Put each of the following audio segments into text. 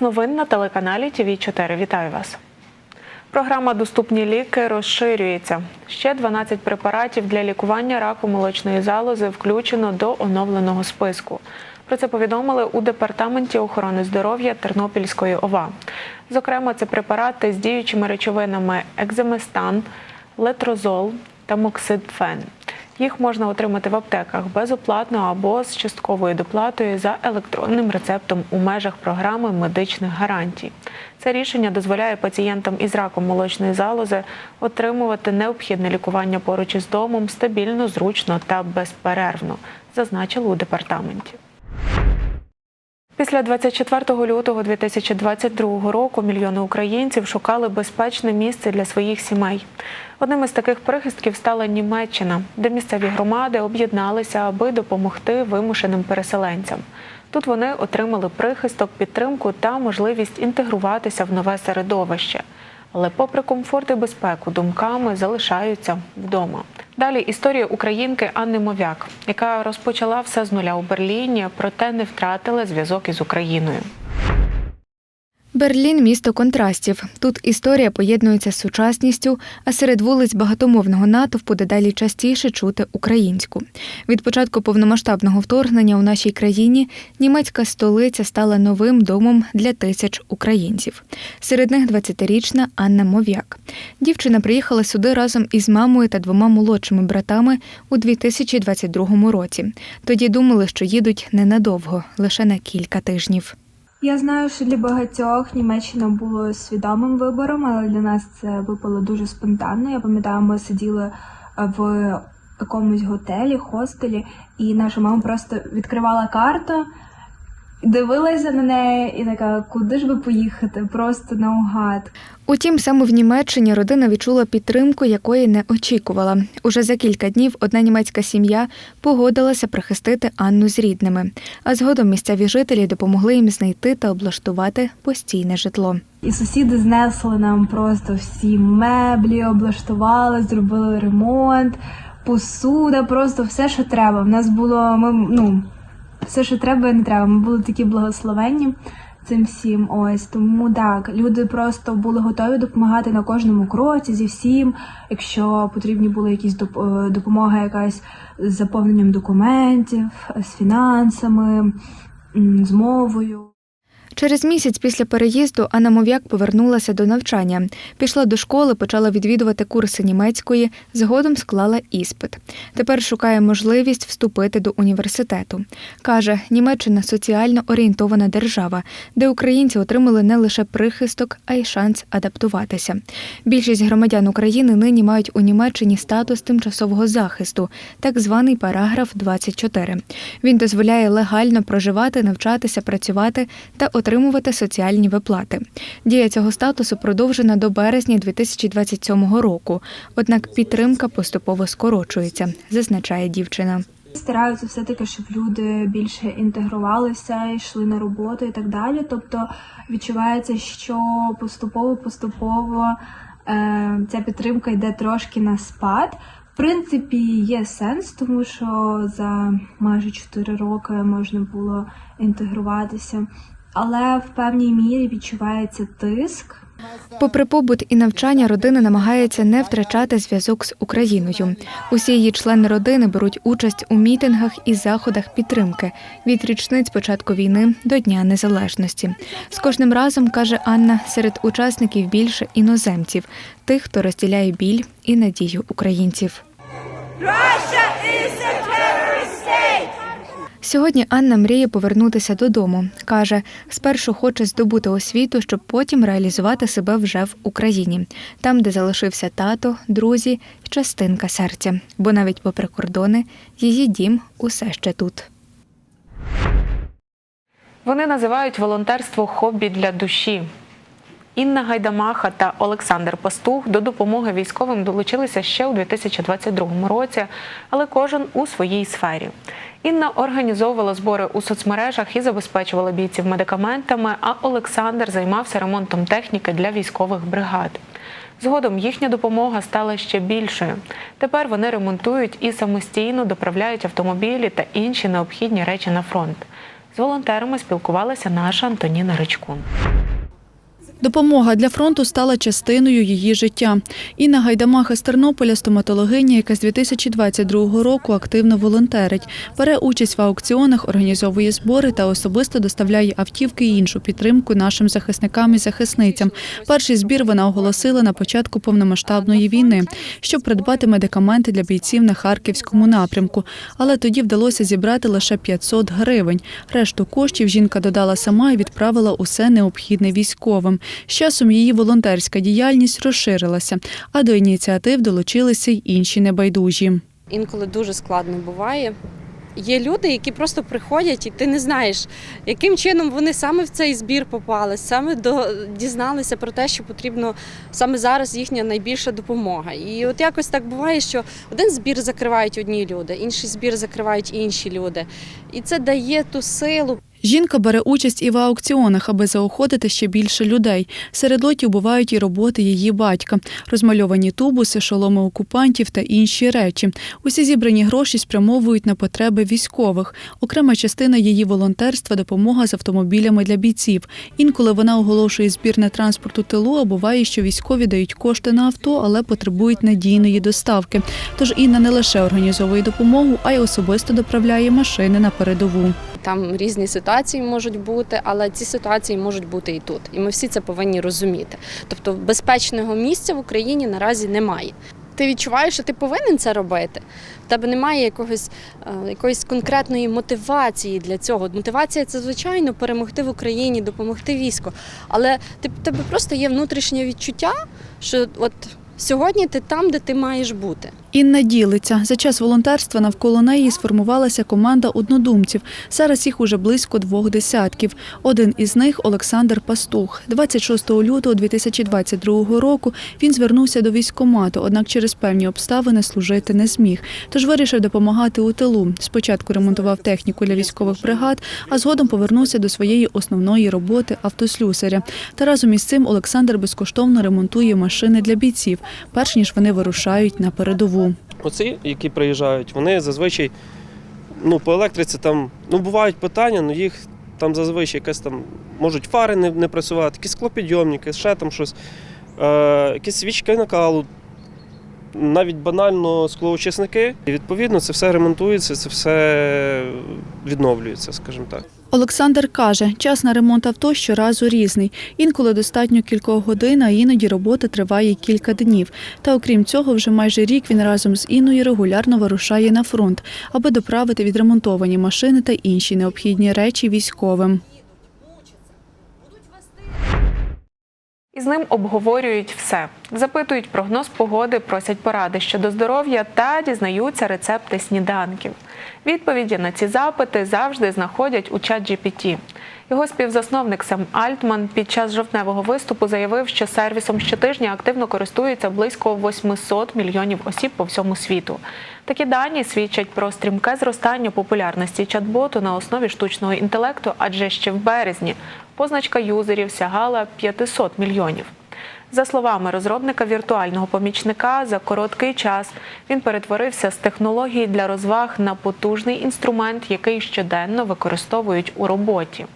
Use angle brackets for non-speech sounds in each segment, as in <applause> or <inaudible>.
Новин на телеканалі ТВ 4 Вітаю вас. Програма Доступні ліки розширюється. Ще 12 препаратів для лікування раку молочної залози включено до оновленого списку. Про це повідомили у департаменті охорони здоров'я Тернопільської ОВА. Зокрема, це препарати з діючими речовинами екземестан, летрозол та моксидфен. Їх можна отримати в аптеках безоплатно або з частковою доплатою за електронним рецептом у межах програми медичних гарантій. Це рішення дозволяє пацієнтам із раком молочної залози отримувати необхідне лікування поруч із домом стабільно, зручно та безперервно, зазначили у департаменті. Після 24 лютого 2022 року мільйони українців шукали безпечне місце для своїх сімей. Одним із таких прихистків стала Німеччина, де місцеві громади об'єдналися, аби допомогти вимушеним переселенцям. Тут вони отримали прихисток, підтримку та можливість інтегруватися в нове середовище. Але, попри комфорт і безпеку, думками залишаються вдома. Далі історія українки Анни Мовяк, яка розпочала все з нуля у Берліні, проте не втратила зв'язок із Україною. Берлін місто контрастів. Тут історія поєднується з сучасністю, а серед вулиць багатомовного натовпу дедалі частіше чути українську. Від початку повномасштабного вторгнення у нашій країні німецька столиця стала новим домом для тисяч українців. Серед них 20-річна Анна Мов'як. Дівчина приїхала сюди разом із мамою та двома молодшими братами у 2022 році. Тоді думали, що їдуть ненадовго, лише на кілька тижнів. Я знаю, що для багатьох Німеччина було свідомим вибором, але для нас це випало дуже спонтанно. Я пам'ятаю, ми сиділи е, в якомусь готелі, хостелі, і наша мама просто відкривала карту, дивилася на неї і така, куди ж би поїхати? Просто наугад. Утім, саме в Німеччині родина відчула підтримку, якої не очікувала. Уже за кілька днів одна німецька сім'я погодилася прихистити Анну з рідними, а згодом місцеві жителі допомогли їм знайти та облаштувати постійне житло. І сусіди знесли нам просто всі меблі, облаштували, зробили ремонт, посуда, просто все, що треба. В нас було ми, ну, все, що треба і не треба. Ми були такі благословенні цим всім. Ось тому так, люди просто були готові допомагати на кожному кроці зі всім. Якщо потрібні були якісь е, допомога, якась з заповненням документів, з фінансами, з мовою. Через місяць після переїзду Анна Мов'як повернулася до навчання. Пішла до школи, почала відвідувати курси німецької, згодом склала іспит. Тепер шукає можливість вступити до університету. Каже, Німеччина соціально орієнтована держава, де українці отримали не лише прихисток, а й шанс адаптуватися. Більшість громадян України нині мають у Німеччині статус тимчасового захисту, так званий параграф 24. Він дозволяє легально проживати, навчатися, працювати та отримувати соціальні виплати. Дія цього статусу продовжена до березня 2027 року. Однак підтримка поступово скорочується, зазначає дівчина. Стараються все-таки, щоб люди більше інтегрувалися, йшли на роботу і так далі. Тобто відчувається, що поступово-поступово е, ця підтримка йде трошки на спад. В принципі, є сенс, тому що за майже 4 роки можна було інтегруватися, але в певній мірі відчувається тиск. Попри побут і навчання, родина намагається не втрачати зв'язок з Україною. Усі її члени родини беруть участь у мітингах і заходах підтримки від річниць початку війни до Дня Незалежності. З кожним разом каже Анна, серед учасників більше іноземців, тих, хто розділяє біль і надію українців. Сьогодні Анна мріє повернутися додому. Каже, спершу хоче здобути освіту, щоб потім реалізувати себе вже в Україні, там, де залишився тато, друзі і частинка серця. Бо навіть попри кордони її дім усе ще тут. Вони називають волонтерство хобі для душі. Інна Гайдамаха та Олександр Пастух до допомоги військовим долучилися ще у 2022 році, але кожен у своїй сфері. Інна організовувала збори у соцмережах і забезпечувала бійців медикаментами, а Олександр займався ремонтом техніки для військових бригад. Згодом їхня допомога стала ще більшою. Тепер вони ремонтують і самостійно доправляють автомобілі та інші необхідні речі на фронт. З волонтерами спілкувалася наша Антоніна Ричкун. Допомога для фронту стала частиною її життя. Інна Гайдамаха з Тернополя, стоматологиня, яка з 2022 року активно волонтерить, бере участь в аукціонах, організовує збори та особисто доставляє автівки і іншу підтримку нашим захисникам і захисницям. Перший збір вона оголосила на початку повномасштабної війни, щоб придбати медикаменти для бійців на харківському напрямку. Але тоді вдалося зібрати лише 500 гривень. Решту коштів жінка додала сама і відправила усе необхідне військовим. З часом її волонтерська діяльність розширилася, а до ініціатив долучилися й інші небайдужі. інколи дуже складно буває. Є люди, які просто приходять, і ти не знаєш, яким чином вони саме в цей збір попали, саме до дізналися про те, що потрібно саме зараз їхня найбільша допомога. І от якось так буває, що один збір закривають одні люди, інший збір закривають інші люди. І це дає ту силу, Жінка бере участь і в аукціонах, аби заохотити ще більше людей. Серед лотів бувають і роботи її батька, розмальовані тубуси, шоломи окупантів та інші речі. Усі зібрані гроші спрямовують на потреби військових. Окрема частина її волонтерства допомога з автомобілями для бійців. Інколи вона оголошує збір на транспорт тилу, а буває, що військові дають кошти на авто, але потребують надійної доставки. Тож Інна не лише організовує допомогу, а й особисто доправляє машини на передову. Там різні ситуації можуть бути, але ці ситуації можуть бути і тут. І ми всі це повинні розуміти. Тобто безпечного місця в Україні наразі немає. Ти відчуваєш, що ти повинен це робити. В тебе немає якогось, е, якоїсь конкретної мотивації для цього. Мотивація це, звичайно, перемогти в Україні, допомогти війську. Але ти, тебе просто є внутрішнє відчуття, що от сьогодні ти там, де ти маєш бути. Інна ділиться. За час волонтерства навколо неї сформувалася команда однодумців. Зараз їх уже близько двох десятків. Один із них Олександр Пастух. 26 лютого 2022 року він звернувся до військкомату, однак через певні обставини служити не зміг. Тож вирішив допомагати у тилу. Спочатку ремонтував техніку для військових бригад, а згодом повернувся до своєї основної роботи автослюсаря. Та разом із цим Олександр безкоштовно ремонтує машини для бійців, перш ніж вони вирушають на передову. Оці, які приїжджають, вони зазвичай ну, по електриці там ну, бувають питання, але їх там зазвичай якась там можуть фари не, не працювати, якісь клопідйомники, ще там щось, е, якісь свічки накалу, навіть банально склоочисники. І відповідно це все ремонтується, це все відновлюється, скажімо так. Олександр каже, час на ремонт авто щоразу різний. Інколи достатньо кількох годин, а іноді робота триває кілька днів. Та окрім цього, вже майже рік він разом з Інною регулярно вирушає на фронт, аби доправити відремонтовані машини та інші необхідні речі військовим. З ним обговорюють все. Запитують прогноз погоди, просять поради щодо здоров'я та дізнаються рецепти сніданків. Відповіді на ці запити завжди знаходять у чат GPT. Його співзасновник Сем Альтман під час жовтневого виступу заявив, що сервісом щотижня активно користується близько 800 мільйонів осіб по всьому світу. Такі дані свідчать про стрімке зростання популярності чат-боту на основі штучного інтелекту, адже ще в березні позначка юзерів сягала 500 мільйонів. За словами розробника віртуального помічника, за короткий час він перетворився з технології для розваг на потужний інструмент, який щоденно використовують у роботі.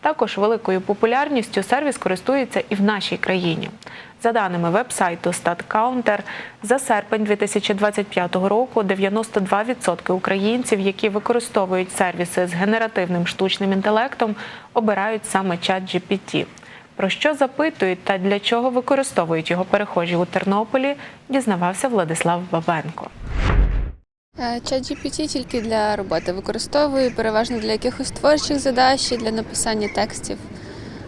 Також великою популярністю сервіс користується і в нашій країні. За даними вебсайту StatCounter, за серпень 2025 року 92% українців, які використовують сервіси з генеративним штучним інтелектом, обирають саме чат GPT. Про що запитують та для чого використовують його перехожі у Тернополі, дізнавався Владислав Бабенко. Е, ChatGPT тільки для роботи використовую переважно для якихось творчих задач, і для написання текстів,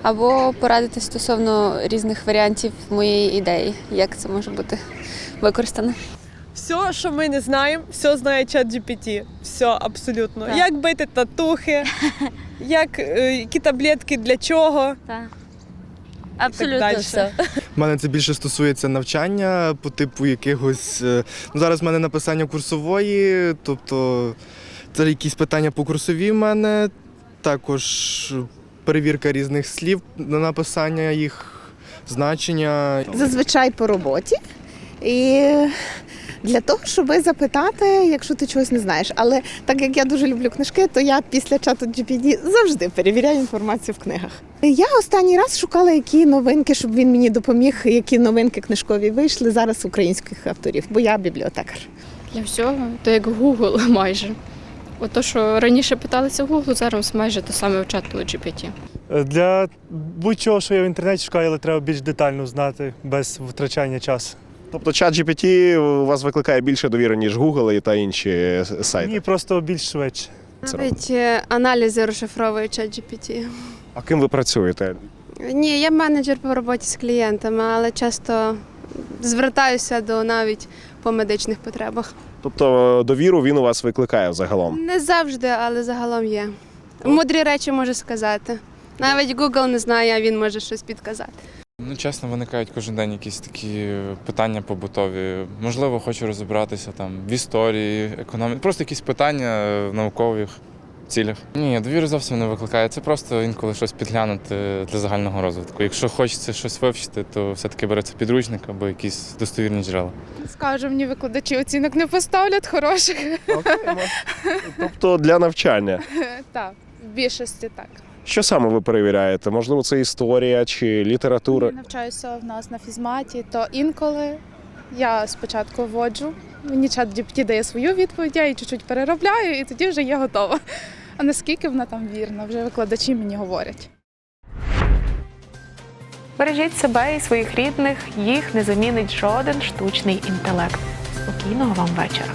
або порадити стосовно різних варіантів моєї ідеї, як це може бути використано. Все, що ми не знаємо, все знає чат GPT. Все абсолютно. Так. Як бити татухи, <laughs> як, е, які таблетки для чого. Так. Абсолютно дальше. все. У мене це більше стосується навчання по типу якихось. е, Ну, зараз в мене написання курсової, тобто це якісь питання по курсовій в мене, також перевірка різних слів на написання їх значення. зазвичай по роботі. І Для того, щоб запитати, якщо ти чогось не знаєш. Але так як я дуже люблю книжки, то я після чату GPT завжди перевіряю інформацію в книгах. Я останній раз шукала, які новинки, щоб він мені допоміг, які новинки книжкові вийшли зараз українських авторів, бо я бібліотекар. Для всього, то як Google <laughs> майже. Ото, що раніше питалися в Google, зараз майже те саме в чату GPT. Для будь-чого, що я в інтернеті шукаю, але треба більш детально знати, без втрачання часу. Тобто чат GPT у вас викликає більше довіри, ніж Google і та інші сайти. Ні, просто більш швидше. Навіть е, аналізи розшифровує ChatGPT. А ким ви працюєте? Ні, я менеджер по роботі з клієнтами, але часто звертаюся до навіть по медичних потребах. Тобто довіру він у вас викликає загалом. Не завжди, але загалом є. Мудрі речі може сказати. Навіть Google не знає, а він може щось підказати. Ну, чесно, виникають кожен день якісь такі питання побутові. Можливо, хочу розібратися там в історії, економіці. Просто якісь питання в наукових цілях. Ні, довіри зовсім не викликає. Це просто інколи щось підглянути для загального розвитку. Якщо хочеться щось вивчити, то все-таки береться підручник або якісь достовірні джерела. Скажу, мені викладачі оцінок не поставлять хороших. Тобто для навчання. <laughs> Так, в більшості так. Що саме ви перевіряєте? Можливо, це історія чи література? Я навчаюся в нас на фізматі, то інколи я спочатку вводжу, мені чат GPT дає свою відповідь, я її чуть-чуть переробляю, і тоді вже є готова. А наскільки вона там вірна, вже викладачі мені говорять. Бережіть себе і своїх рідних, їх не замінить жоден штучний інтелект. Спокійного вам вечора.